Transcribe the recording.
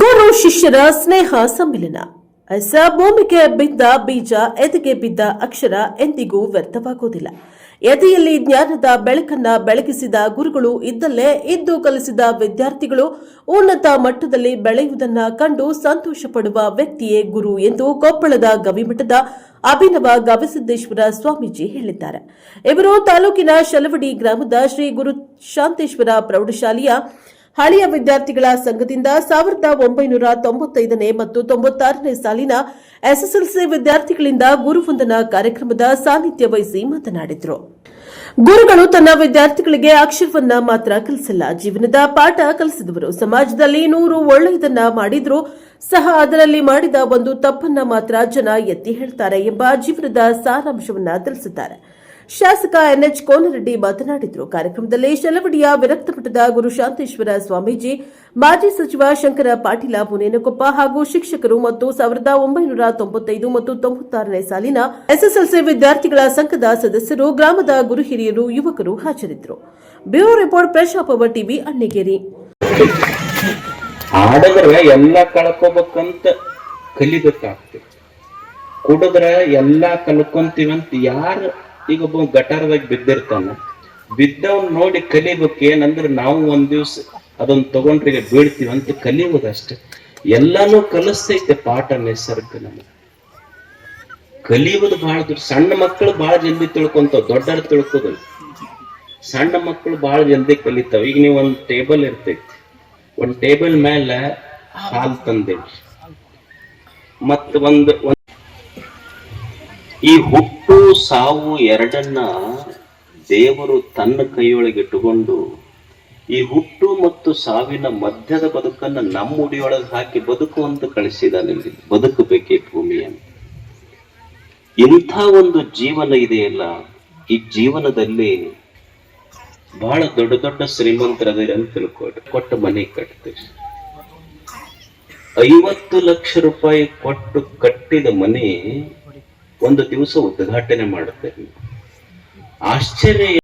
ಗುರು ಶಿಷ್ಯರ ಸ್ನೇಹ ಸಮ್ಮಿಲನ. ಹೊಸ ಭೂಮಿಗೆ ಬಿದ್ದ ಬೀಜ ಎದೆಗೆ ಬಿದ್ದ ಅಕ್ಷರ ಎಂದಿಗೂ ವ್ಯರ್ಥವಾಗುವುದಿಲ್ಲ ಎದೆಯಲ್ಲಿ ಜ್ಞಾನದ ಬೆಳಕನ್ನ ಬೆಳಗಿಸಿದ ಗುರುಗಳು ಇದ್ದಲ್ಲೇ ಇದ್ದು ಕಲಿಸಿದ ವಿದ್ಯಾರ್ಥಿಗಳು ಉನ್ನತ ಮಟ್ಟದಲ್ಲಿ ಬೆಳೆಯುವುದನ್ನ ಕಂಡು ಸಂತೋಷ ಪಡುವ ವ್ಯಕ್ತಿಯೇ ಗುರು ಎಂದು ಕೊಪ್ಪಳದ ಗವಿಮಠದ ಅಭಿನವ ಗವಿಸಿದ್ದೇಶ್ವರ ಸ್ವಾಮೀಜಿ ಹೇಳಿದ್ದಾರೆ. ಇವರು ತಾಲೂಕಿನ ಶಲವಡಿ ಗ್ರಾಮದ ಶ್ರೀ ಗುರು ಶಾಂತೇಶ್ವರ ಪ್ರೌಢಶಾಲೆಯ ಹಳೆಯ ವಿದ್ಯಾರ್ಥಿಗಳ ಸಂಘದಿಂದ ಸಾವಿರದ ಒಂಬೈನೂರ ತೊಂಬತ್ತೈದನೇ ಮತ್ತು ತೊಂಬತ್ತಾರನೇ ಸಾಲಿನ ಎಸ್ಎಸ್ಎಲ್ಸಿ ವಿದ್ಯಾರ್ಥಿಗಳಿಂದ ಗುರುವಂದನಾ ಕಾರ್ಯಕ್ರಮದ ಸಾನ್ನಿಧ್ಯ ವಹಿಸಿ ಮಾತನಾಡಿದರು. ಗುರುಗಳು ತನ್ನ ವಿದ್ಯಾರ್ಥಿಗಳಿಗೆ ಅಕ್ಷರವನ್ನ ಮಾತ್ರ ಕಲಿಸಿಲ್ಲ. ಜೀವನದ ಪಾಠ ಕಲಿಸಿದವರು. ಸಮಾಜದಲ್ಲಿ ನೂರು ಒಳ್ಳೆಯದನ್ನ ಮಾಡಿದ್ರು ಸಹ ಅದರಲ್ಲಿ ಮಾಡಿದ ಒಂದು ತಪ್ಪನ್ನ ಮಾತ್ರ ಜನ ಎತ್ತಿ ಹೇಳ್ತಾರೆ ಎಂಬ ಜೀವನದ ಸಾರಾಂಶವನ್ನ ತಿಳಿಸಿದ್ದಾರೆ. ಶಾಸಕ ಎನ್ಎಚ್ ಕೋನರೆಡ್ಡಿ ಮಾತನಾಡಿದರು. ಕಾರ್ಯಕ್ರಮದಲ್ಲಿ ಶಲವಡಿಯ ವಿರಕ್ತಮಠದ ಗುರು ಶಾಂತೇಶ್ವರ ಸ್ವಾಮೀಜಿ, ಮಾಜಿ ಸಚಿವ ಶಂಕರ ಪಾಟೀಲ ಮುನೇನಕೊಪ್ಪ ಹಾಗೂ ಶಿಕ್ಷಕರು ಮತ್ತು ಸಾವಿರದ ಒಂಬೈನೂರ ತೊಂಬತ್ತೈದು ಮತ್ತು ತೊಂಬತ್ತಾರನೇ ಸಾಲಿನ ಎಸ್ಎಸ್ಎಲ್ಸಿ ವಿದ್ಯಾರ್ಥಿಗಳ ಸಂಘದ ಸದಸ್ಯರು, ಗ್ರಾಮದ ಗುರು ಹಿರಿಯರು, ಯುವಕರು ಹಾಜರಿದ್ದರು. ಬ್ಯೂರೋ ರಿಪೋರ್ಟ್ ಪ್ರಶಾಪವ ಟಿವಿ ಅಣ್ಣಿಗೇರಿ. ಕಲಿಬೇಕಾಗ್ತದೆ. ಕುಡಿದ್ರೆ ಎಲ್ಲಾ ಕಲ್ಕೊಂತೀವಂತ ಯಾರು ಈಗ ಒಬ್ಬ ಗಟಾರದಾಗ ಬಿದ್ದಿರ್ತಾನ. ಬಿದ್ದವನ್ ನೋಡಿ ಕಲಿಬೇಕು ಏನಂದ್ರೆ ನಾವು ಒಂದ್ ದಿವ್ಸ ಅದನ್ನ ತಗೊಂಡ್ರೆ ಬೀಳ್ತೀವಿ ಅಂತ ಕಲಿಯೋದಷ್ಟೇ ಎಲ್ಲಾನು ಕಲಿಸ್ತೈತೆ ಪಾಠ ನಿಸರ್ಗ ನಮಗೆ. ಕಲಿಯುವುದು ಬಹಳ ದೊಡ್ಡ ಸಣ್ಣ ಮಕ್ಕಳು ಬಹಳ ಜಲ್ದಿ ತಿಳ್ಕೊಂತಾವ ದೊಡ್ಡರು ತಿಳ್ಕೋದಿಲ್ಲ ಸಣ್ಣ ಮಕ್ಕಳು ಬಹಳ ಜಲ್ದಿ ಕಲಿತಾವ. ಈಗ ನೀವು ಒಂದ್ ಟೇಬಲ್ ಇರ್ತೈತಿ. ಒಂದ್ ಟೇಬಲ್ ಮೇಲೆ ಹಾಲು ತಂದೇವಿ. ಮತ್ತ ಒಂದ್ ಈ ಹುಟ್ಟು ಸಾವು ಎರಡನ್ನ ದೇವರು ತನ್ನ ಕೈಯೊಳಗೆ ಇಟ್ಟುಕೊಂಡು ಈ ಹುಟ್ಟು ಮತ್ತು ಸಾವಿನ ಮಧ್ಯದ ಬದುಕನ್ನ ನಮ್ಮ ಉಡಿಯೊಳಗೆ ಹಾಕಿ ಬದುಕು ಅಂತ ಕಳಿಸಿದಾನೆ ಬದುಕಬೇಕೆ ಭೂಮಿಯನ್ನು ಇಂಥ ಒಂದು ಜೀವನ ಇದೆಯಲ್ಲ, ಈ ಜೀವನದಲ್ಲಿ ಬಹಳ ದೊಡ್ಡ ದೊಡ್ಡ ಶ್ರೀಮಂತರದಿರಿ ಅಂತ ತಿಳ್ಕೊಟ್ಟು ಕೊಟ್ಟು ಮನೆ ಕಟ್ತೀವಿ. ಐವತ್ತು ಲಕ್ಷ ರೂಪಾಯಿ ಕೊಟ್ಟು ಕಟ್ಟಿದ ಮನೆ ಒಂದು ದಿವಸ ಉದ್ಘಾಟನೆ ಮಾಡುತ್ತೆ ಆಶ್ಚರ್ಯ